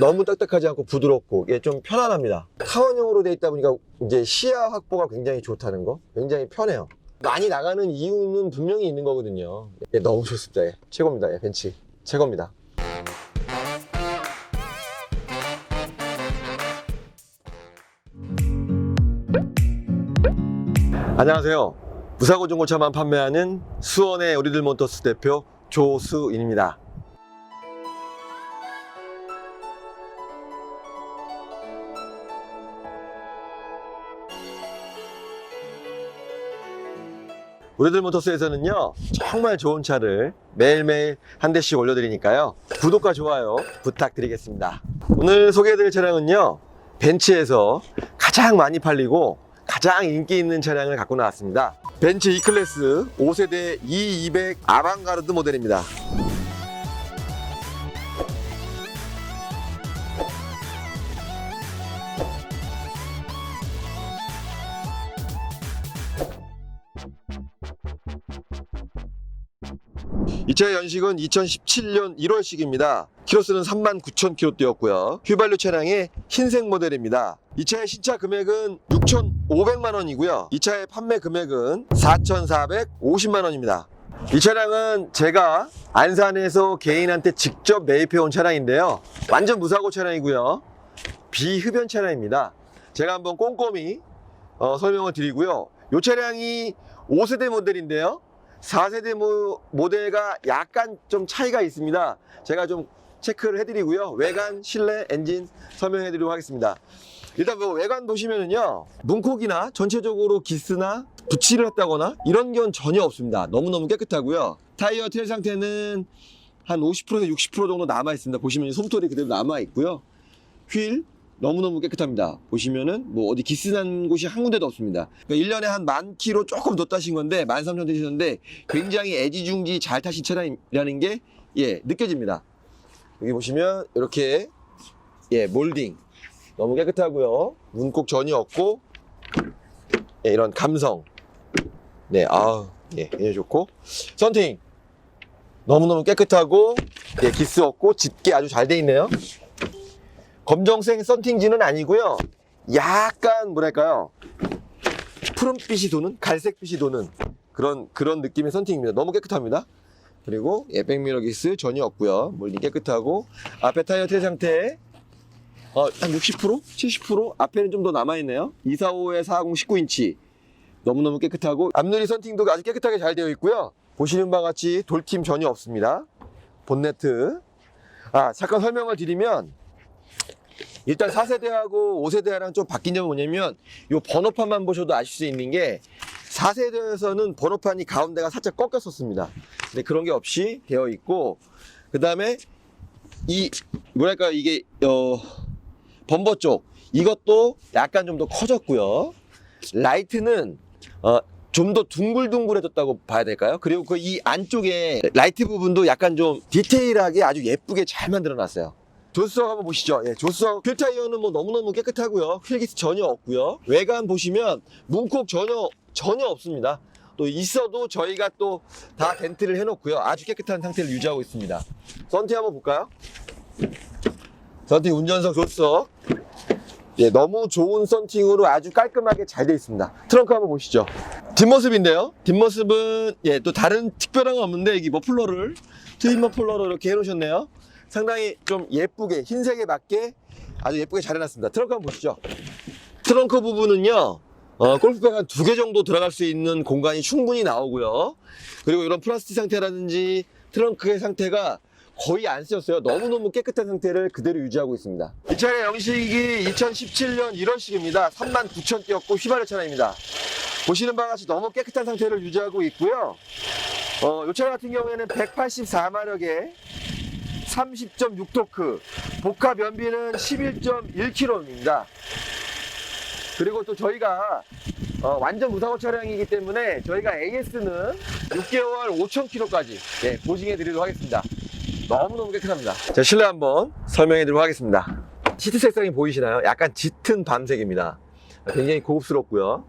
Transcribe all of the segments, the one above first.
너무 딱딱하지 않고 부드럽고 이게 좀 편안합니다. 타원형으로 되어 있다 보니까 이제 시야 확보가 굉장히 좋다는 거 굉장히 편해요. 많이 나가는 이유는 분명히 있는 거거든요. 예, 너무 좋습니다. 예, 최고입니다. 예, 벤치 최고입니다. 안녕하세요. 무사고 중고차만 판매하는 수원의 우리들 모터스 대표 조수인입니다. 우리들 모터스에서는요 정말 좋은 차를 매일매일 한 대씩 올려드리니까요. 구독과 좋아요 부탁드리겠습니다. 오늘 소개해드릴 차량은요 벤츠에서 가장 많이 팔리고 가장 인기 있는 차량을 갖고 나왔습니다. 벤츠 E클래스 5세대 E200 아방가르드 모델입니다 이 차의 연식은 2017년 1월식입니다. 키로수는 39,000km 뛰었고요. 휘발유 차량의 흰색 모델입니다. 이 차의 신차 금액은 6,500만 원이고요. 이 차의 판매 금액은 4,450만 원입니다. 이 차량은 제가 안산에서 개인한테 직접 매입해 온 차량인데요. 완전 무사고 차량이고요. 비흡연 차량입니다. 제가 한번 꼼꼼히 어, 설명을 드리고요. 이 차량이 5세대 모델인데요. 4세대 모, 모델과 약간 좀 차이가 있습니다. 제가 좀 체크를 해드리고요. 외관, 실내, 엔진 설명해드리도록 하겠습니다. 일단 뭐 외관 보시면은요. 문콕이나 전체적으로 기스나 붙이를 했다거나 이런 건 전혀 없습니다. 너무너무 깨끗하고요. 타이어 테일 상태는 한 50%에서 60% 정도 남아 있습니다. 보시면 솜털이 그대로 남아 있고요. 휠 너무너무 깨끗합니다. 보시면은 뭐 어디 기스난 곳이 한 군데도 없습니다. 그러니까 1년에 한 만 킬로 조금 더 타신 건데 13,000 되셨는데 굉장히 애지중지 잘 타신 차량이라는 게 예, 느껴집니다. 여기 보시면 이렇게 예, 몰딩 너무 깨끗하고요. 문콕 전이 없고 예, 이런 감성 네, 아우 예, 굉장히 좋고 썬팅 너무너무 깨끗하고 예, 기스 없고 짙게 아주 잘 돼 있네요. 검정색 썬팅지는 아니고요. 약간 뭐랄까요? 푸른빛이 도는 갈색빛이 도는 그런 그런 느낌의 썬팅입니다. 너무 깨끗합니다. 그리고 예, 백미러 기스 전혀 없고요. 몰딩 깨끗하고 앞에 타이어 태 상태 어, 한 60%? 70%? 앞에는 좀 더 남아 있네요. 245에 40 19인치. 너무너무 깨끗하고 앞유리 썬팅도 아주 깨끗하게 잘 되어 있고요. 보시는 바와 같이 돌팀 전혀 없습니다. 본네트. 아, 잠깐 설명을 드리면 일단 4세대하고 5세대랑 좀 바뀐 점은 뭐냐면 이 번호판만 보셔도 아실 수 있는 게 4세대에서는 번호판이 가운데가 살짝 꺾였었습니다. 근데 그런 게 없이 되어 있고 그 다음에 이 뭐랄까 이게 어 범버 쪽 이것도 약간 좀 더 커졌고요. 라이트는 어, 좀 더 둥글둥글해졌다고 봐야 될까요? 그리고 그 이 안쪽에 라이트 부분도 약간 좀 디테일하게 아주 예쁘게 잘 만들어 놨어요. 조수석 한번 보시죠. 예, 조수석 휠 타이어는 뭐 너무너무 깨끗하고요. 휠기스 전혀 없고요. 외관 보시면 문콕 전혀 전혀 없습니다. 또 있어도 저희가 또 다 덴트를 해놓고요. 아주 깨끗한 상태를 유지하고 있습니다. 썬팅 한번 볼까요? 썬팅 운전석 조수석 예, 너무 좋은 썬팅으로 아주 깔끔하게 잘 되어 있습니다. 트렁크 한번 보시죠. 뒷모습인데요. 뒷모습은 예, 또 다른 특별한 건 없는데 이게 머플러를 트윈 머플러로 이렇게 해놓으셨네요. 상당히 좀 예쁘게 흰색에 맞게 아주 예쁘게 잘 해놨습니다. 트렁크 한번 보시죠. 트렁크 부분은요. 어, 골프백 한 두 개 정도 들어갈 수 있는 공간이 충분히 나오고요. 그리고 이런 플라스틱 상태라든지 트렁크의 상태가 거의 안 쓰였어요. 너무너무 깨끗한 상태를 그대로 유지하고 있습니다. 이 차의 영식이 2017년 1월식입니다. 39,000 뛰었고 휘발유 차량입니다. 보시는 바와 같이 너무 깨끗한 상태를 유지하고 있고요. 어, 이 차량 같은 경우에는 184마력에 30.6토크, 복합 연비는 11.1km입니다. 그리고 또 저희가 어, 완전 무사고 차량이기 때문에 저희가 AS는 6개월 5,000km까지 예, 보증해 드리도록 하겠습니다. 너무너무 깨끗합니다. 자, 실내 한번 설명해 드리도록 하겠습니다. 시트 색상이 보이시나요? 약간 짙은 밤색입니다. 굉장히 고급스럽고요.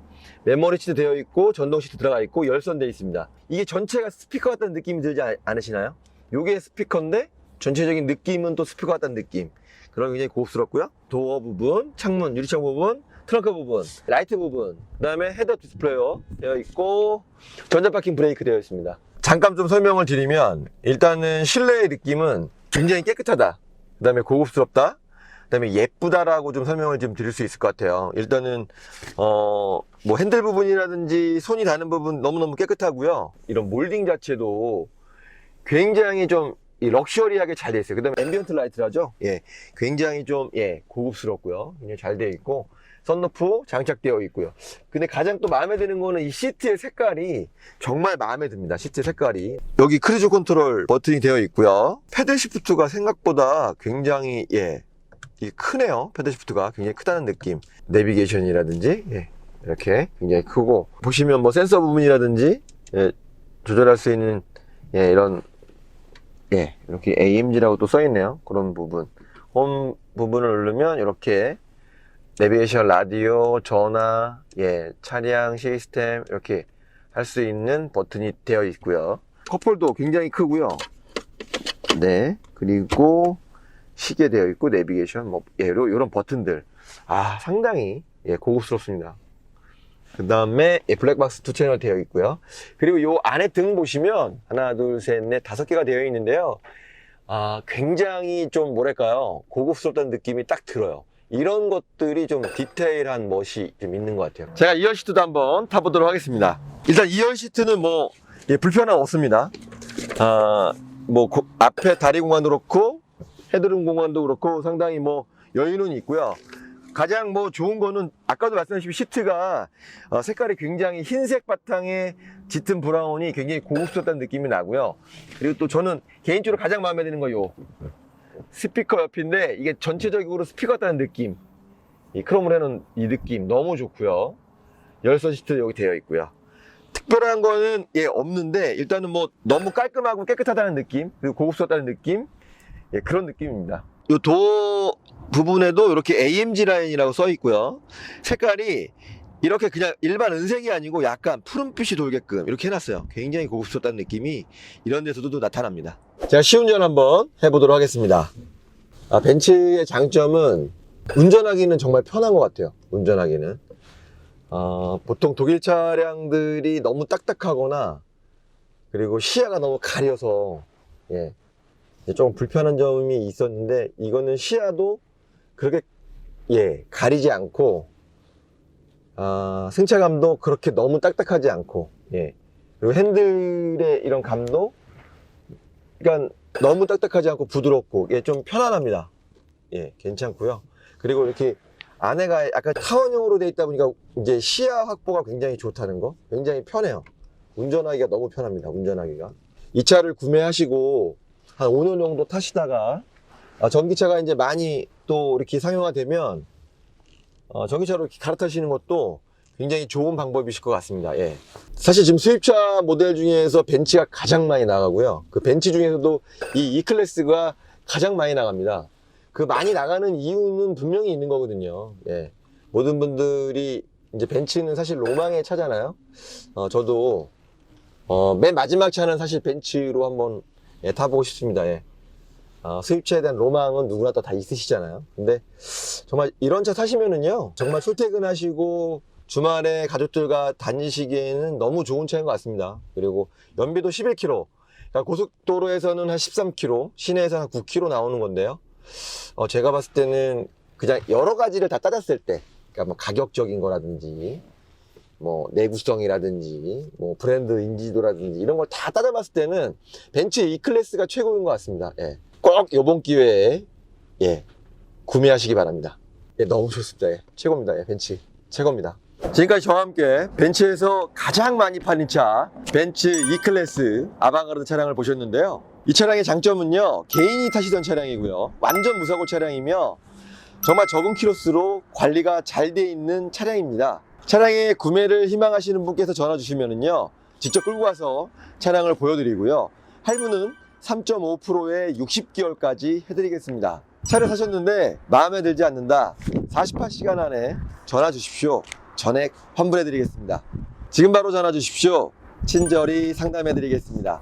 메모리 시트 되어 있고 전동 시트 들어가 있고 열선되어 있습니다. 이게 전체가 스피커 같다는 느낌이 들지 아- 않으시나요? 요게 스피커인데 전체적인 느낌은 또 스피커 같다는 느낌. 그런 굉장히 고급스럽고요. 도어 부분, 창문, 유리창 부분, 트렁크 부분, 라이트 부분, 그 다음에 헤더 디스플레이어 되어 있고 전자 파킹 브레이크 되어 있습니다. 잠깐 좀 설명을 드리면 일단은 실내의 느낌은 굉장히 깨끗하다. 그 다음에 고급스럽다. 그 다음에 예쁘다라고 좀 설명을 좀 드릴 수 있을 것 같아요. 일단은 어, 뭐 핸들 부분이라든지 손이 닿는 부분 너무너무 깨끗하고요. 이런 몰딩 자체도 굉장히 좀 이 럭셔리하게 잘 돼 있어요. 그다음에 앰비언트 라이트라죠. 예, 굉장히 좀 예, 고급스럽고요. 굉장히 잘돼 있고 선루프 장착되어 있고요. 근데 가장 또 마음에 드는 거는 이 시트의 색깔이 정말 마음에 듭니다. 시트 색깔이 여기 크루즈 컨트롤 버튼이 되어 있고요. 패들 시프트가 생각보다 굉장히 예, 이 크네요. 패들 시프트가 굉장히 크다는 느낌. 내비게이션이라든지 예, 이렇게 굉장히 크고 보시면 뭐 센서 부분이라든지 예, 조절할 수 있는 예, 이런 예, 이렇게 AMG라고 또 써있네요. 그런 부분. 홈 부분을 누르면 이렇게 내비게이션 라디오, 전화, 예, 차량 시스템 이렇게 할 수 있는 버튼이 되어 있고요. 컵홀도 굉장히 크고요. 네, 그리고 시계 되어 있고 내비게이션 뭐 예, 요- 요런 버튼들 아 상당히 예, 고급스럽습니다. 그 다음에 블랙박스 두 채널 되어 있고요. 그리고 요 안에 등 보시면 하나, 둘, 셋, 넷, 다섯 개가 되어 있는데요. 아, 굉장히 좀 뭐랄까요. 고급스럽다는 느낌이 딱 들어요. 이런 것들이 좀 디테일한 멋이 좀 있는 것 같아요. 제가 2열 시트도 한번 타보도록 하겠습니다. 일단 2열 시트는 뭐, 예, 불편함 없습니다. 아, 뭐, 고- 앞에 다리 공간도 그렇고, 헤드룸 공간도 그렇고, 상당히 뭐, 여유는 있고요. 가장 뭐 좋은 거는 아까도 말씀하신 시트가 어, 색깔이 굉장히 흰색 바탕에 짙은 브라운이 굉장히 고급스럽다는 느낌이 나고요. 그리고 또 저는 개인적으로 가장 마음에 드는 거 요 스피커 옆인데 이게 전체적으로 스피커 같다는 느낌. 이 크롬을 해놓은 이 느낌 너무 좋고요. 열선 시트 여기 되어 있고요. 특별한 거는 예 없는데 일단은 뭐 너무 깔끔하고 깨끗하다는 느낌 그리고 고급스럽다는 느낌 예 그런 느낌입니다. 요 도어 부분에도 이렇게 AMG 라인이라고 써 있고요. 색깔이 이렇게 그냥 일반 은색이 아니고 약간 푸른빛이 돌게끔 이렇게 해놨어요. 굉장히 고급스럽다는 느낌이 이런 데서도 나타납니다. 제가 시운전 한번 해보도록 하겠습니다. 아, 벤츠의 장점은 운전하기는 정말 편한 것 같아요. 운전하기는. 어, 보통 독일 차량들이 너무 딱딱하거나 그리고 시야가 너무 가려서 예, 조금 불편한 점이 있었는데 이거는 시야도 그렇게 예 가리지 않고 아, 승차감도 그렇게 너무 딱딱하지 않고 예. 그리고 핸들의 이런 감도 그러니까 너무 딱딱하지 않고 부드럽고 예 좀 편안합니다. 예 괜찮고요. 그리고 이렇게 안에가 약간 타원형으로 되어 있다 보니까 이제 시야 확보가 굉장히 좋다는 거 굉장히 편해요. 운전하기가 너무 편합니다 운전하기가. 이 차를 구매하시고 한 5년 정도 타시다가 아, 전기차가 이제 많이 또 이렇게 상용화되면 어, 전기차로 이렇게 갈아타시는 것도 굉장히 좋은 방법이실 것 같습니다. 예. 사실 지금 수입차 모델 중에서 벤츠가 가장 많이 나가고요. 그 벤츠 중에서도 이 E클래스가 가장 많이 나갑니다. 그 많이 나가는 이유는 분명히 있는 거거든요. 예. 모든 분들이 이제 벤츠는 사실 로망의 차잖아요. 어, 저도 어, 맨 마지막 차는 사실 벤츠로 한번 예, 타보고 싶습니다. 예. 어, 수입차에 대한 로망은 누구나 또다 있으시잖아요. 근데 정말 이런 차 사시면은요, 정말 출퇴근하시고 주말에 가족들과 다니시기에는 너무 좋은 차인 것 같습니다. 그리고 연비도 11km, 그러니까 고속도로에서는 한 13km, 시내에서 한 9km 나오는 건데요. 어, 제가 봤을 때는 그냥 여러 가지를 다 따졌을 때, 그러니까 뭐 가격적인 거라든지, 뭐 내구성이라든지, 뭐 브랜드 인지도라든지 이런 걸 다 따져봤을 때는 벤츠 E 클래스가 최고인 것 같습니다. 예. 꼭 이번 기회에 예 구매하시기 바랍니다. 예, 너무 좋습니다. 예, 최고입니다. 예, 벤츠 최고입니다. 지금까지 저와 함께 벤츠에서 가장 많이 팔린 차 벤츠 E클래스 아방가르드 차량을 보셨는데요. 이 차량의 장점은요 개인이 타시던 차량이고요 완전 무사고 차량이며 정말 적은 키로수로 관리가 잘 돼 있는 차량입니다. 차량의 구매를 희망하시는 분께서 전화 주시면은요 직접 끌고 와서 차량을 보여드리고요 할부는 3.5%에 60개월까지 해드리겠습니다. 차를 사셨는데 마음에 들지 않는다. 48시간 안에 전화 주십시오. 전액 환불해드리겠습니다. 지금 바로 전화 주십시오. 친절히 상담해드리겠습니다.